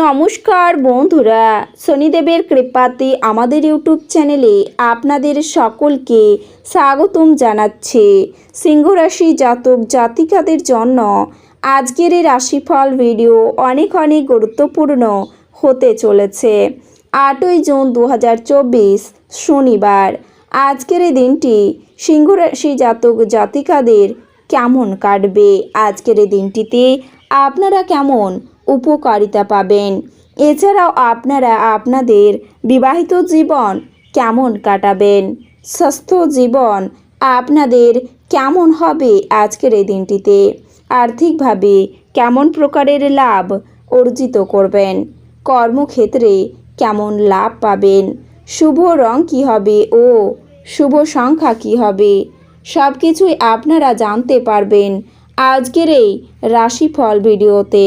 নমস্কার বন্ধুরা, শনিদেবের কৃপাতে আমাদের ইউটিউব চ্যানেলে আপনাদের সকলকে স্বাগতম জানাচ্ছে। সিংহরাশি জাতক জাতিকাদের জন্য আজকের এই রাশিফল ভিডিও অনেক অনেক গুরুত্বপূর্ণ হতে চলেছে। আটই জুন দু হাজার চব্বিশ শনিবার, আজকের এই দিনটি সিংহরাশি জাতক জাতিকাদের কেমন কাটবে? আজকের এই দিনটিতে আপনারা কেমন উপকারিতা পাবেন। এছাড়াও আপনারা আপনাদের বিবাহিত জীবন কেমন কাটাবেন? স্বাস্থ্য জীবন আপনাদের কেমন হবে আজকের এই দিনটিতে? আর্থিকভাবে কেমন প্রকারের লাভ অর্জিত করবেন? কর্মক্ষেত্রে কেমন লাভ পাবেন? শুভ রং কী হবে ও শুভ সংখ্যা কী হবে? সব কিছুই আপনারা জানতে পারবেন আজকের এই রাশিফল ভিডিওতে।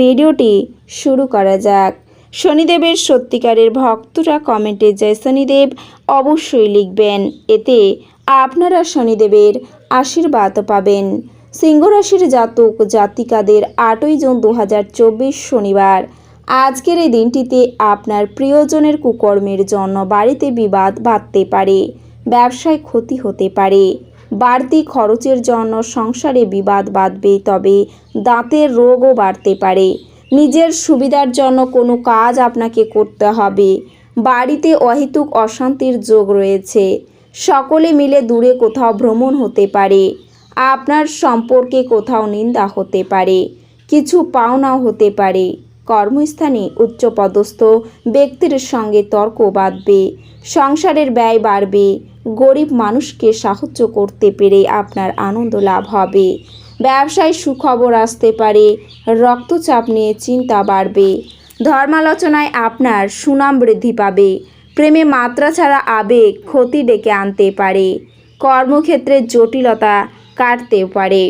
ভিডিওটি শুরু করা যাক। শনিদেবের সত্যিকারের ভক্তরা কমেন্টে জয় শনিদেব অবশ্যই লিখবেন। এতে আপনারা শনিদেবের আশীর্বাদ পাবেন। সিংহরাশির জাতক জাতিকাদের আটই জুন দু হাজার চব্বিশ শনিবার। আজকের এই দিনটিতে আপনার প্রিয়জনের কুকর্মের জন্য বাড়িতে বিবাদ বাঁধতে পারে, ব্যবসায় ক্ষতি হতে পারে। বাড়তি খরচের জন্য সংসারে বিবাদ বাঁধবে, তবে দাঁতের রোগও বাড়তে পারে। নিজের সুবিধার জন্য কোনো কাজ আপনাকে করতে হবে। বাড়িতে অহেতুক অশান্তির যোগ রয়েছে। সকলে মিলে দূরে কোথাও ভ্রমণ হতে পারে। আপনার সম্পর্কে কোথাও নিন্দা হতে পারে। কিছু পাওনাও হতে পারে। কর্মস্থানে উচ্চপদস্থ ব্যক্তির সঙ্গে তর্ক বাঁধবে, সংসারের ব্যয় বাড়বে, গরিব মানুষকে সাহায্য করতে পেরে আপনার আনন্দ লাভ হবে। ব্যবসায় সুখবর আসতে পারে, রক্তচাপ নিয়ে চিন্তা বাড়বে। ধর্মালোচনায় আপনার সুনাম বৃদ্ধি পাবে, প্রেমে মাত্রা ছাড়া আবেগ ক্ষতি ডেকে আনতে পারে, কর্মক্ষেত্রে জটিলতা কাটতেও পারে।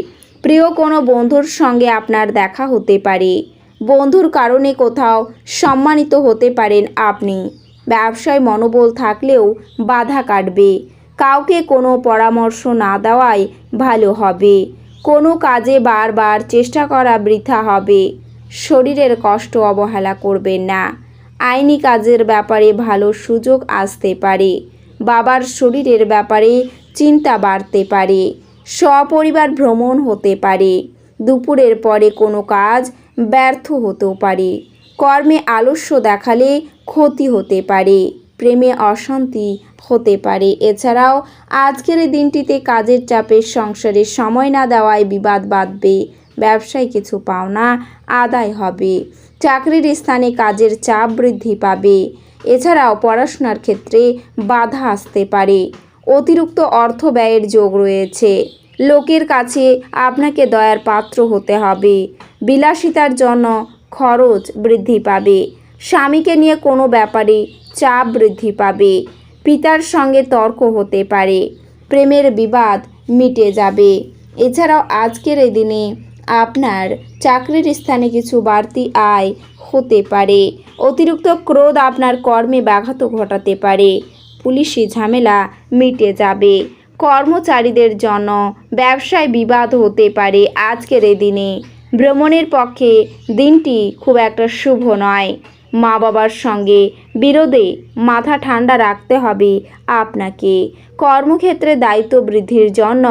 প্রিয় কোনো বন্ধুর সঙ্গে আপনার দেখা হতে পারে বন্ধুর কারণে কোথাও সম্মানিত হতে পারেন আপনি। ব্যবসায় মনোবল থাকলেও বাধা কাটবে। কাউকে কোনো পরামর্শ না দেওয়াই ভালো হবে। কোনো কাজে বারবার চেষ্টা করা বৃথা হবে। শরীরের কষ্ট অবহেলা করবেন না। আইনি কাজের ব্যাপারে ভালো সুযোগ আসতে পারে। বাবার শরীরের ব্যাপারে চিন্তা বাড়তে পারে। সপরিবার ভ্রমণ হতে পারে। দুপুরের পরে কোনো কাজ ব্যর্থ হতেও পারে। কর্মে আলস্য দেখালে ক্ষতি হতে পারে, প্রেমে অশান্তি হতে পারে। এছাড়াও আজকের দিনটিতে কাজের চাপে সংসারে সময় না দেওয়ায় বিবাদ বাঁধবে, ব্যবসায় কিছু পাওনা আদায় হবে, চাকরির স্থানে কাজের চাপ বৃদ্ধি পাবে। এছাড়াও পড়াশোনার ক্ষেত্রে বাধা আসতে পারে। অতিরিক্ত অর্থ ব্যয়ের যোগ রয়েছে। লোকের কাছে আপনাকে দয়ার পাত্র হতে হবে। বিলাসিতার জন্য খরচ বৃদ্ধি পাবে। স্বামীকে নিয়ে কোনো ব্যাপারে চাপ বৃদ্ধি পাবে। পিতার সঙ্গে তর্ক হতে পারে। প্রেমের বিবাদ মিটে যাবে। এছাড়াও আজকের এই দিনে আপনার চাকরির স্থানে কিছু বাড়তি আয় হতে পারে। অতিরিক্ত ক্রোধ আপনার কর্মে ব্যাঘাত ঘটাতে পারে। পুলিশি ঝামেলা মিটে যাবে। কর্মচারীদের জন্য ব্যবসায় বিবাদ হতে পারে আজকের এই দিনে। ভ্রমণের পক্ষে দিনটি খুব একটা শুভ নয়। মা বাবার সঙ্গে বিরোধে মাথা ঠান্ডা রাখতে হবে আপনাকে। কর্মক্ষেত্রে দায়িত্ব বৃদ্ধির জন্য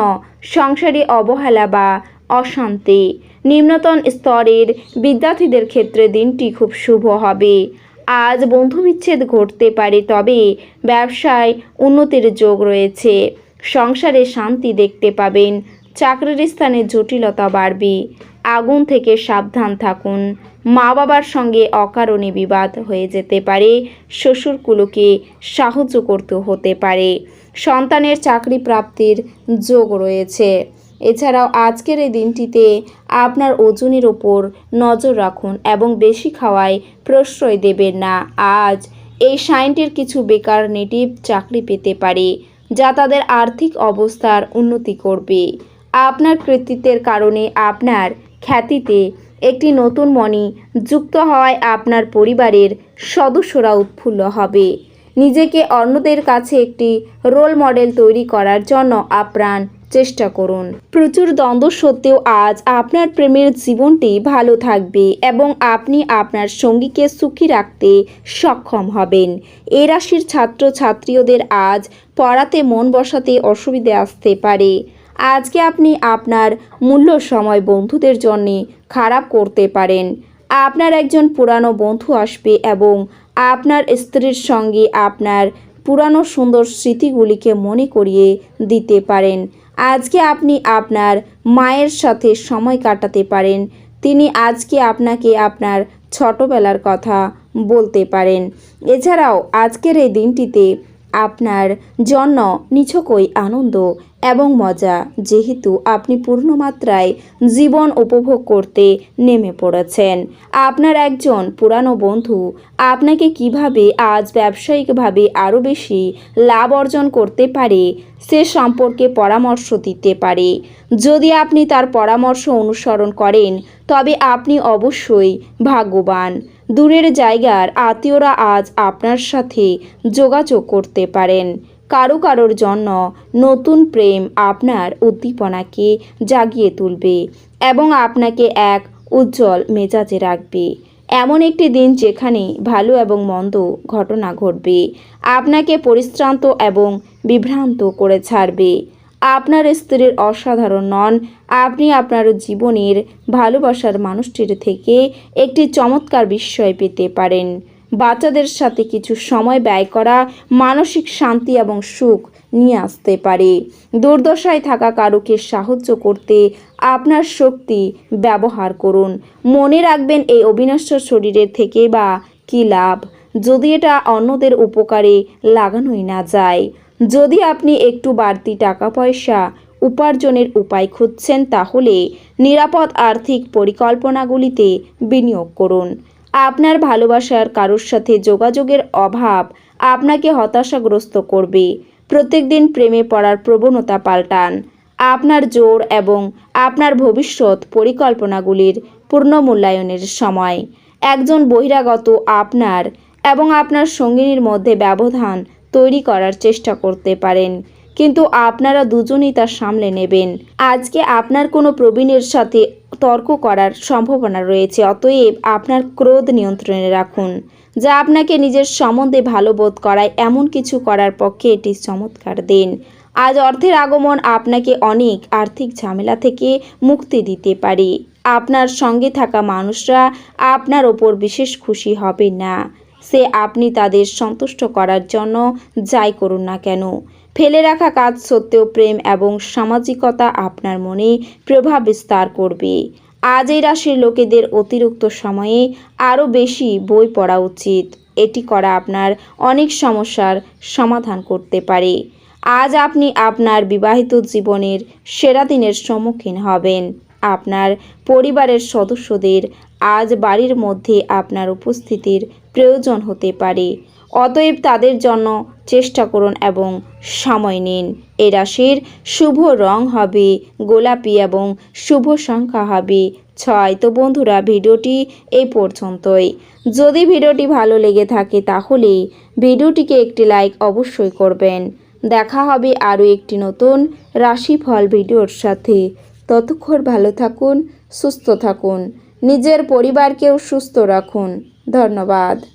সংসারে অবহেলা বা অশান্তি, নিম্নতন স্তরের বিদ্যার্থীদের ক্ষেত্রে দিনটি খুব শুভ হবে। আজ বন্ধু বিচ্ছেদ ঘটতে পারে তবে ব্যবসায় উন্নতির যোগ রয়েছে। সংসারে শান্তি দেখতে পাবেন। চাকরির স্থানে জটিলতা বাড়বে। আগুন থেকে সাবধান থাকুন। মা বাবার সঙ্গে অকারণে বিবাদ হয়ে যেতে পারে। শ্বশুরকুলোকে সাহায্য করতে হতে পারে। সন্তানের চাকরি প্রাপ্তির যোগ রয়েছে। এছাড়াও আজকের এই দিনটিতে আপনার ওজনের ওপর নজর রাখুন এবং বেশি খাওয়ায় প্রশ্রয় দেবেন না। আজ এই সাইনটির কিছু বেকার নেটিভ চাকরি পেতে পারে। যা তাদের আর্থিক অবস্থার উন্নতি করবে। আপনার কৃতিত্বের কারণে আপনার খ্যাতিতে একটি নতুন মনি যুক্ত হওয়ায় আপনার পরিবারের সদস্যরা উৎফুল্ল হবে। নিজেকে অন্যদের কাছে একটি রোল মডেল তৈরি করার জন্য আপ্রাণ চেষ্টা করুন। প্রচুর দ্বন্দ্ব সত্ত্বেও আজ আপনার প্রেমের জীবনটি ভালো থাকবে এবং আপনি আপনার সঙ্গীকে সুখী রাখতে সক্ষম হবেন। এ রাশির ছাত্র ছাত্রীদের আজ পড়াতে মন বসাতে অসুবিধে আসতে পারে। আজকে আপনি আপনার মূল্য সময় বন্ধুদের জন্য খারাপ করতে পারেন। আপনার একজন পুরানো বন্ধু আসবে এবং আপনার স্ত্রীর সঙ্গে আপনার পুরানো সুন্দর স্মৃতিগুলিকে মনে করিয়ে দিতে পারেন। আজকে আপনি আপনার মায়ের সাথে সময় কাটাতে পারেন। তিনি আজকে আপনাকে আপনার ছোটবেলার কথা বলতে পারেন। এছাড়াও আজকের এই দিনটিতে আপনার জন্য নিছকই আনন্দ এবং মজা, যেহেতু আপনি পূর্ণমাত্রায় জীবন উপভোগ করতে নেমে পড়েছেন। আপনার একজন পুরানো বন্ধু আপনাকে কীভাবে আজ ব্যবসায়িকভাবে আরও বেশি লাভ অর্জন করতে পারে, সে সম্পর্কে পরামর্শ দিতে পারে। যদি আপনি তার পরামর্শ অনুসরণ করেন, তবে আপনি অবশ্যই ভাগ্যবান। দূরের জায়গার আত্মীয়রা আজ আপনার সাথে যোগাযোগ করতে পারেন। কারও কারোর জন্য নতুন প্রেম আপনার উদ্দীপনাকে জাগিয়ে তুলবে এবং আপনাকে এক উজ্জ্বল মেজাজে রাখবে। এমন একটি দিন যেখানে ভালো এবং মন্দ ঘটনা ঘটবে। আপনাকে পরিশ্রান্ত এবং বিভ্রান্ত করে ছাড়বে। আপনার স্ত্রীর অসাধারণ নন। আপনি আপনার জীবনের ভালোবাসার মানুষটির থেকে একটি চমৎকার বিস্ময় পেতে পারেন। বাচ্চাদের সাথে কিছু সময় ব্যয় করা মানসিক শান্তি এবং সুখ নিয়ে আসতে পারে। দুর্দশায় থাকা কারোকে সাহায্য করতে আপনার শক্তি ব্যবহার করুন। মনে রাখবেন এই অবিনশ্বর শরীরের থেকে বা কী লাভ? যদি এটা অন্যদের উপকারে লাগানোই না যায়। যদি আপনি একটু বাড়তি টাকা পয়সা উপার্জনের উপায় খুঁজছেন, তাহলে নিরাপদ আর্থিক পরিকল্পনাগুলিতে বিনিয়োগ করুন। আপনার ভালোবাসার কারোর সাথে যোগাযোগের অভাব আপনাকে হতাশাগ্রস্ত করবে। প্রত্যেকদিন প্রেমে পড়ার প্রবণতা পাল্টান। আপনার জোর এবং আপনার ভবিষ্যৎ পরিকল্পনাগুলির পূর্ণমূল্যায়নের সময়। একজন বহিরাগত আপনার এবং আপনার সঙ্গিনীর মধ্যে ব্যবধান তৈরি করার চেষ্টা করতে পারেন। কিন্তু আপনারা দুজনেই তা সামলে নেবেন। আজকে আপনার কোনো প্রবীণের সাথে তর্ক করার সম্ভাবনা রয়েছে, অতএব আপনার ক্রোধ নিয়ন্ত্রণে রাখুন, যা আপনাকে নিজের সম্বন্ধে ভালো বোধ করায়। এমন কিছু করার পক্ষে এটি চমৎকার দিন। আজ অর্থের আগমন আপনাকে অনেক আর্থিক ঝামেলা থেকে মুক্তি দিতে পারে। আপনার সঙ্গে থাকা মানুষরা আপনার ওপর বিশেষ খুশি হবে না। সে আপনি তাদের সন্তুষ্ট করার জন্য যাই করুন না কেন। ফেলে রাখা কাজ সত্ত্বেও প্রেম এবং সামাজিকতা আপনার মনে প্রভাব বিস্তার করবে। আজ এই রাশির লোকেদের অতিরিক্ত সময়ে আরও বেশি বই পড়া উচিত। এটি করা আপনার অনেক সমস্যার সমাধান করতে পারে। আজ আপনি আপনার বিবাহিত জীবনের সেরা দিনের সম্মুখীন হবেন। আপনার পরিবারের সদস্যদের আজ বাড়ির মধ্যে আপনার উপস্থিতির প্রয়োজন হতে পারে। অতএব তাদের জন্য চেষ্টা করুন এবং সময় নিন। এ রাশির শুভ রং হবে গোলাপি এবং শুভ সংখ্যা হবে ছয়। তো বন্ধুরা, ভিডিওটি এই পর্যন্তই। যদি ভিডিওটি ভালো লেগে থাকে তাহলে ভিডিওটিকে একটি লাইক অবশ্যই করবেন। দেখা হবে আরও একটি নতুন রাশিফল ভিডিওর সাথে। ততক্ষণ ভালো থাকুন, সুস্থ থাকুন। নিজের পরিবারকেও সুস্থ রাখুন। ধন্যবাদ।